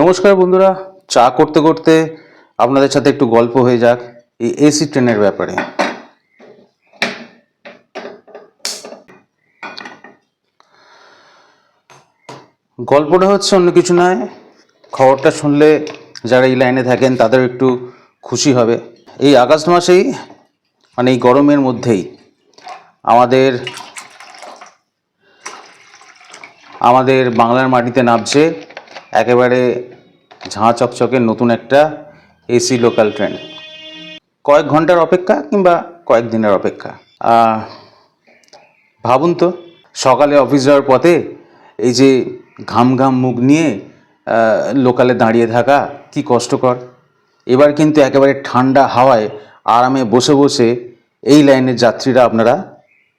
নমস্কার বন্ধুরা, চা করতে করতে আপনাদের সাথে একটু গল্প হয়ে যাক এই এসি ট্রেনের ব্যাপারে। গল্পটা হচ্ছে অন্য কিছু নয়, খবরটা শুনলে যারা এই লাইনে থাকেন তাদের একটু খুশি হবে। এই আগস্ট মাসেই মানে এই গরমের মধ্যেই আমাদের আমাদের বাংলার মাটিতে নামছে একেবারে ঝাঁ চকচকে নতুন একটা এসি লোকাল ট্রেন। কয়েক ঘণ্টার অপেক্ষা কিংবা কয়েক দিনের অপেক্ষা। ভাবুন তো, সকালে অফিস যাওয়ার পথে এই যে ঘাম ঘাম মুখ নিয়ে লোকালে দাঁড়িয়ে থাকা কি কষ্টকর। এবার কিন্তু একেবারে ঠান্ডা হাওয়ায় আরামে বসে বসে এই লাইনের যাত্রীরা আপনারা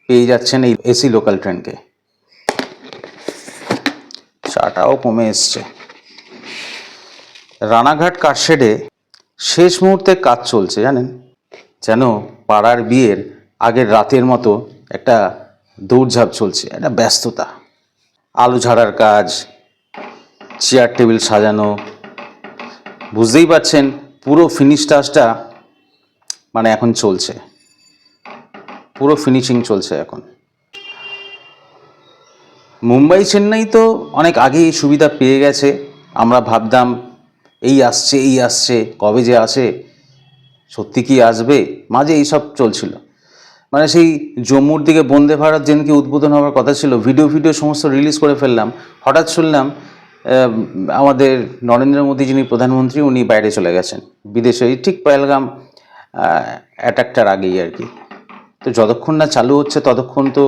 পেয়ে যাচ্ছেন এই এসি লোকাল ট্রেনকে। চাটাও কমে এসছে। রানাঘাট কারশেডে শেষ মুহূর্তে কাজ চলছে, জানেন? যেন পাড়ার বিয়ের আগের রাতের মতো একটা দৌড়ঝাঁপ চলছে, একটা ব্যস্ততা। আলু ঝাড়ার কাজ, চেয়ার টেবিল সাজানো, বুঝতেই পারছেন পুরো ফিনিশ টাচটা মানে এখন চলছে। পুরো ফিনিশিং চলছে এখন। মুম্বাই চেন্নাই তো অনেক আগেই সুবিধা পেয়ে গেছে, আমরা ভাবতাম এই আসছে এই আসছে, কবে যে আসে, সত্যি কি আসবে? মাঝে এইসব চলছিল। মানে সেই জম্মুর দিকে বন্দে ভারত যেদিনকে উদ্বোধন হওয়ার কথা ছিল, ভিডিও ভিডিও সমস্ত রিলিজ করে ফেললাম। হঠাৎ শুনলাম আমাদের নরেন্দ্র মোদী যিনি প্রধানমন্ত্রী, উনি বাইরে চলে গেছেন। বিদেশে ঠিক পয়েলগাম অ্যাটাকটার আগেই আর কি। তো যতক্ষণ না চালু হচ্ছে, ততক্ষণ তো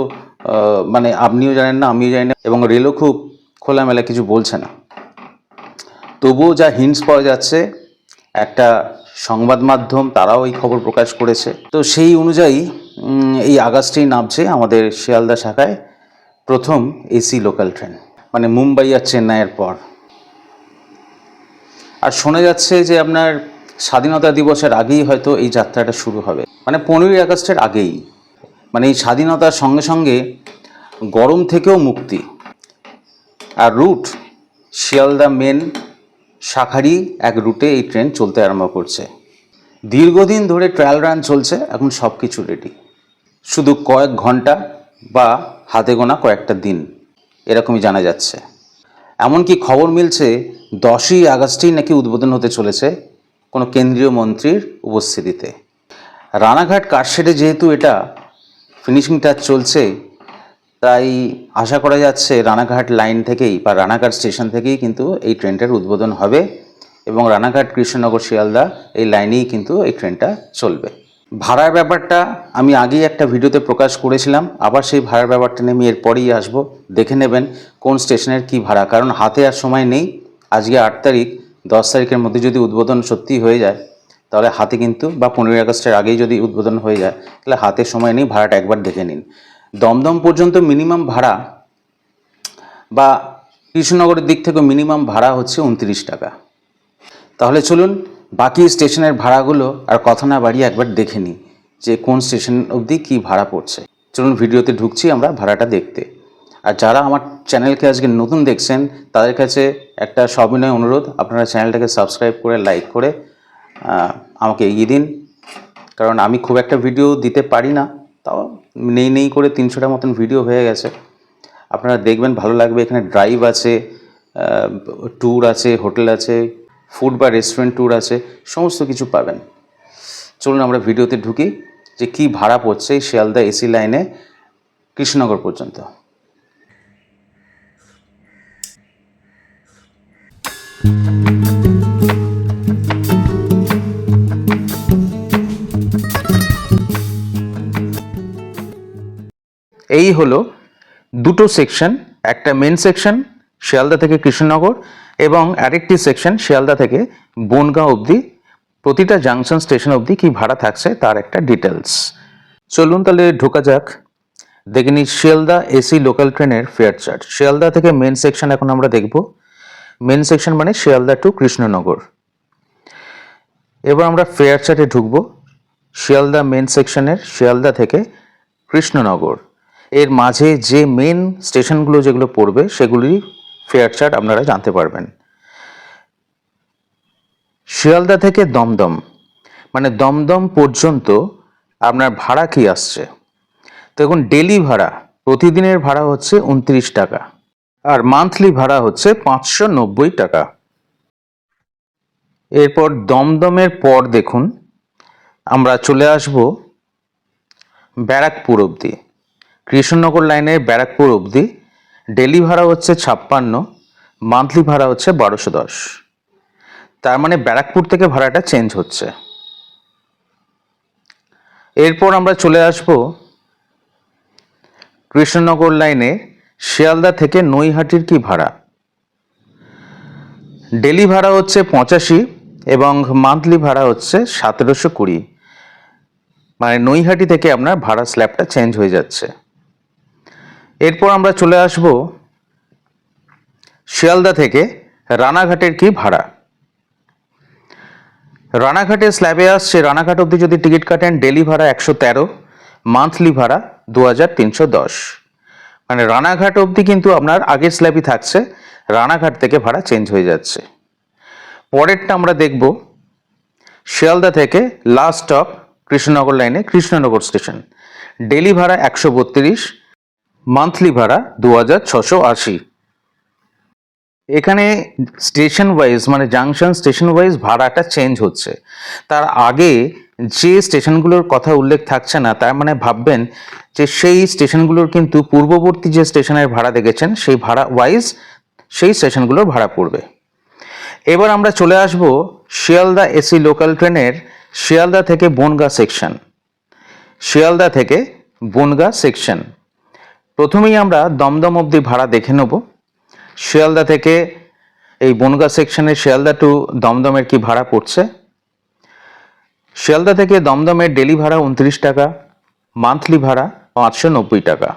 মানে আপনিও জানেন না, আমিও জানি না, এবং রেলও খুব খোলামেলা কিছু বলছে না। তবুও যা হিন্টস পাওয়া যাচ্ছে, একটা সংবাদ মাধ্যম তারাও এই খবর প্রকাশ করেছে। তো সেই অনুযায়ী এই আগস্টেই নামছে আমাদের শিয়ালদা শাখায় প্রথম এসি লোকাল ট্রেন মানে মুম্বাই আর চেন্নাইয়ের পর। আর শোনা যাচ্ছে যে আপনার স্বাধীনতা দিবসের আগেই হয়তো এই যাত্রাটা শুরু হবে। মানে পনেরোই আগস্টের আগেই। মানে এই স্বাধীনতার সঙ্গে সঙ্গে গরম থেকেও মুক্তি। আর রুট শিয়ালদা মেন শাখারই এক রুটে এই ট্রেন চলতে আরম্ভ করছে। দীর্ঘদিন ধরে ট্রায়াল রান চলছে, এখন সব কিছু রেডি শুধু কয়েক ঘণ্টা বা হাতে গোনা কয়েকটা দিন, এরকমই জানা যাচ্ছে। এমনকি খবর মিলছে, দশই আগস্টেই নাকি উদ্বোধন হতে চলেছে কোনো কেন্দ্রীয় মন্ত্রীর উপস্থিতিতে। রানাঘাট কারশেডে যেহেতু এটা ফিনিশিং টাচ চলছে তাই আশা করা যাচ্ছে রানাঘাট লাইন থেকেই বা রানাঘাট স্টেশন থেকেই কিন্তু এই ট্রেনটার উদ্বোধন হবে এবং রানাঘাট কৃষ্ণনগর শিয়ালদা এই লাইনেই কিন্তু এই ট্রেনটা চলবে। ভাড়ার ব্যাপারটা আমি আগেই একটা ভিডিওতে প্রকাশ করেছিলাম, আবার সেই ভাড়ার ব্যাপারটা নিয়ে আমি এরপরেই আসব। দেখে নেবেন কোন স্টেশনের কি ভাড়া, কারণ হাতে আর সময় নেই। আজকে আট তারিখ, দশ তারিখের মধ্যে যদি উদ্বোধন সত্যি হয়ে যায়, তাহলে হাতে কিন্তু, বা পনেরোই আগস্টের আগেই যদি উদ্বোধন হয়ে যায়, তাহলে হাতে সময় নেই, ভাড়াটা একবার দেখে নিন। দমদম পর্যন্ত মিনিমাম ভাড়া বা কৃষ্ণনগরের দিক থেকে মিনিমাম ভাড়া হচ্ছে উনত্রিশ টাকা। তাহলে চলুন বাকি স্টেশনের ভাড়াগুলো আর কথা না বাড়িয়ে একবার দেখে নিই যে কোন স্টেশন অবধি কী ভাড়া পড়ছে। চলুন ভিডিওতে ঢুকছি আমরা ভাড়াটা দেখতে। আর যারা আমার চ্যানেলকে আজকে নতুন দেখছেন, তাদের কাছে একটা সবিনয় অনুরোধ, আপনারা চ্যানেলটাকে সাবস্ক্রাইব করে লাইক করে আমাকে এগিয়ে দিন। কারণ আমি খুব একটা ভিডিও দিতে পারি না। তাও নেই নেই করে তিনশোটা মতন ভিডিও হয়ে গেছে। আপনারা দেখবেন ভালো লাগবে, এখানে ড্রাইভ আছে ট্যুর আছে হোটেল আছে ফুড বা রেস্টুরেন্ট ট্যুর আছে, সমস্ত কিছু পাবেন। চলুন আমরা ভিডিওতে ঢুকি যে কি ভাড়া পড়ছে এই শিয়ালদা এসি লাইনে কৃষ্ণনগর পর্যন্ত। এই হলো দুটো সেকশন একটা মেন সেকশন শিয়ালদা থেকে কৃষ্ণনগর এবং আরেকটি সেকশন শিয়ালদা থেকে বনগাঁও অবধি। প্রতিটা জাংশন স্টেশন অবধি কি ভাড়া থাকছে তার একটা ডিটেলস চলুন তাহলে ঢোকা যাক। দেখে নিই শিয়ালদা এসি লোকাল ট্রেনের ফেয়ার চার্ট শিয়ালদা থেকে মেন সেকশন এখন আমরা দেখব। মেন সেকশন মানে শিয়ালদা টু কৃষ্ণনগর। এবার আমরা ফেয়ার চার্টে ঢুকব। শিয়ালদা মেন সেকশনের শিয়ালদা থেকে কৃষ্ণনগর। এর মাঝে যে মেন স্টেশনগুলো যেগুলো পড়বে সেগুলির ফেয়ার চার্ট আপনারা জানতে পারবেন। শিয়ালদা থেকে দমদম মানে দমদম পর্যন্ত আপনার ভাড়া কি আসছে? দেখুন ডেলি ভাড়া, প্রতিদিনের ভাড়া হচ্ছে উনত্রিশ টাকা, আর মান্থলি ভাড়া হচ্ছে পাঁচশো নব্বই টাকা। এরপর দমদমের পর দেখুন, আমরা চলে আসব ব্যারাকপুর অবধি। কৃষ্ণনগর লাইনের ব্যারাকপুর অবধি, ডেলি ভাড়া হচ্ছে ছাপ্পান্ন, মান্থলি ভাড়া হচ্ছে বারোশো দশ। তার মানে ব্যারাকপুর থেকে ভাড়াটা চেঞ্জ হচ্ছে। এরপর আমরা চলে আসব কৃষ্ণনগর লাইনে শিয়ালদা থেকে নৈহাটির কি ভাড়া। ডেলি ভাড়া হচ্ছে পঁচাশি এবং মান্থলি ভাড়া হচ্ছে সতেরোশো কুড়ি। মানে নৈহাটি থেকে আপনার ভাড়া স্ল্যাবটা চেঞ্জ হয়ে যাচ্ছে। এরপর আমরা চলে আসব শিয়ালদা থেকে রানাঘাটের কি ভাড়া? রানাঘাটে স্ল্যাবে আসছে, রানাঘাট অবধি যদি টিকিট কাটেন ডেলি ভাড়া একশো তেরো মান্থলি ভাড়া দু হাজার তিনশো দশ। মানে রানাঘাট অবধি কিন্তু আপনার আগের স্ল্যাবই থাকছে, রানাঘাট থেকে ভাড়া চেঞ্জ হয়ে যাচ্ছে। পরেরটা আমরা দেখব শিয়ালদা থেকে লাস্ট স্টপ কৃষ্ণনগর লাইনে কৃষ্ণনগর স্টেশন ডেলি ভাড়া একশো বত্রিশ মান্থলি ভাড়া দু হাজার ছশো আশি। এখানে স্টেশন ওয়াইজ মানে জাংশন স্টেশন ওয়াইজ ভাড়াটা চেঞ্জ হচ্ছে। তার আগে যে স্টেশনগুলোর কথা উল্লেখ থাকছে না, তার মানে ভাববেন যে সেই স্টেশনগুলোর কিন্তু পূর্ববর্তী যে স্টেশনের ভাড়া দেখেছেন, সেই ভাড়া ওয়াইজ সেই স্টেশনগুলোর ভাড়া পড়বে। এবার আমরা চলে আসব শিয়ালদা এসি লোকাল ট্রেনের শিয়ালদা থেকে বনগা সেকশন শিয়ালদা থেকে বনগা সেকশন প্রথমেই আমরা দমদম অবধি ভাড়া দেখে নেব। শিয়ালদা থেকে এই বনগা সেকশনে শিয়ালদা টু দমদমের কি ভাড়া পড়ছে। শিয়ালদা থেকে দমদমের ডেলি ভাড়া উনত্রিশ টাকা, মান্থলি ভাড়া পাঁচশো নব্বই টাকা।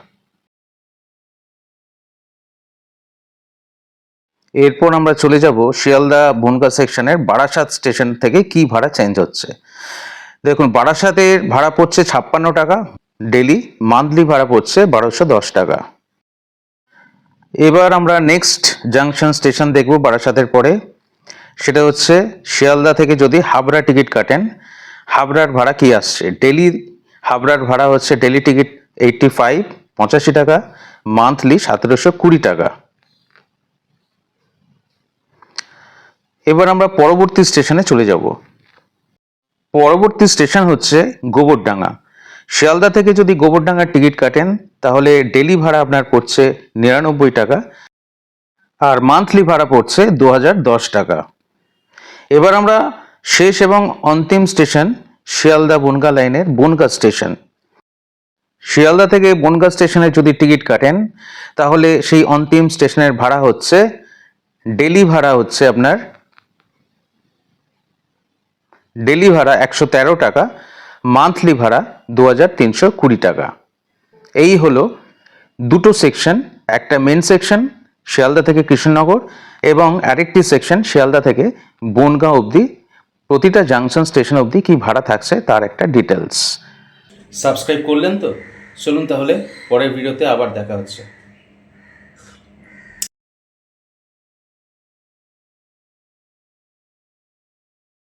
এরপর আমরা চলে যাব শিয়ালদা বনগা সেকশনের বারাসাত স্টেশন থেকে কি ভাড়া চেঞ্জ হচ্ছে। দেখুন, বারাসাতের ভাড়া পড়ছে ছাপ্পান্ন টাকা ডেলি মান্থলি ভাড়া পড়ছে বারোশো দশ টাকা। এবার আমরা নেক্সট জাংশন স্টেশন দেখব বারাসাতের পরে। সেটা হচ্ছে শিয়ালদা থেকে যদি হাবড়া টিকিট কাটেন, হাবড়ার ভাড়া কি আসছে? ডেলি হাবড়ার ভাড়া হচ্ছে ডেলি টিকিট এইটটি ফাইভ, পঁচাশি টাকা, মান্থলি সতেরোশো কুড়ি টাকা। এবার আমরা পরবর্তী স্টেশনে চলে যাব। পরবর্তী স্টেশন হচ্ছে গোবরডাঙ্গা। শিয়ালদা থেকে যদি গোবরডাঙ্গার টিকিট কাটেন, তাহলে ডেলি ভাড়া আপনার পড়ছে নিরানব্বই টাকা আর মান্থলি ভাড়া পড়ছে দু টাকা। এবার আমরা শেষ এবং অন্তিম স্টেশন শিয়ালদা বনগা লাইনের বনগা স্টেশন। শিয়ালদা থেকে বনগা স্টেশনে যদি টিকিট কাটেন, তাহলে সেই অন্তিম স্টেশনের ভাড়া হচ্ছে, ডেলি ভাড়া হচ্ছে আপনার, ডেলি ভাড়া একশো তেরো টাকা মান্থলি ভাড়া দু হাজার তিনশো কুড়ি টাকা। এই হলো দুটো সেকশন একটা মেন সেকশন শিয়ালদা থেকে কৃষ্ণনগর এবং আরেকটি সেকশন শিয়ালদা থেকে বনগাঁ অবধি। প্রতিটা জাংশন স্টেশন অবধি কি ভাড়া থাকছে তার একটা ডিটেলস সাবস্ক্রাইব করলেন তো? চলুন তাহলে পরের ভিডিওতে আবার দেখা হচ্ছে।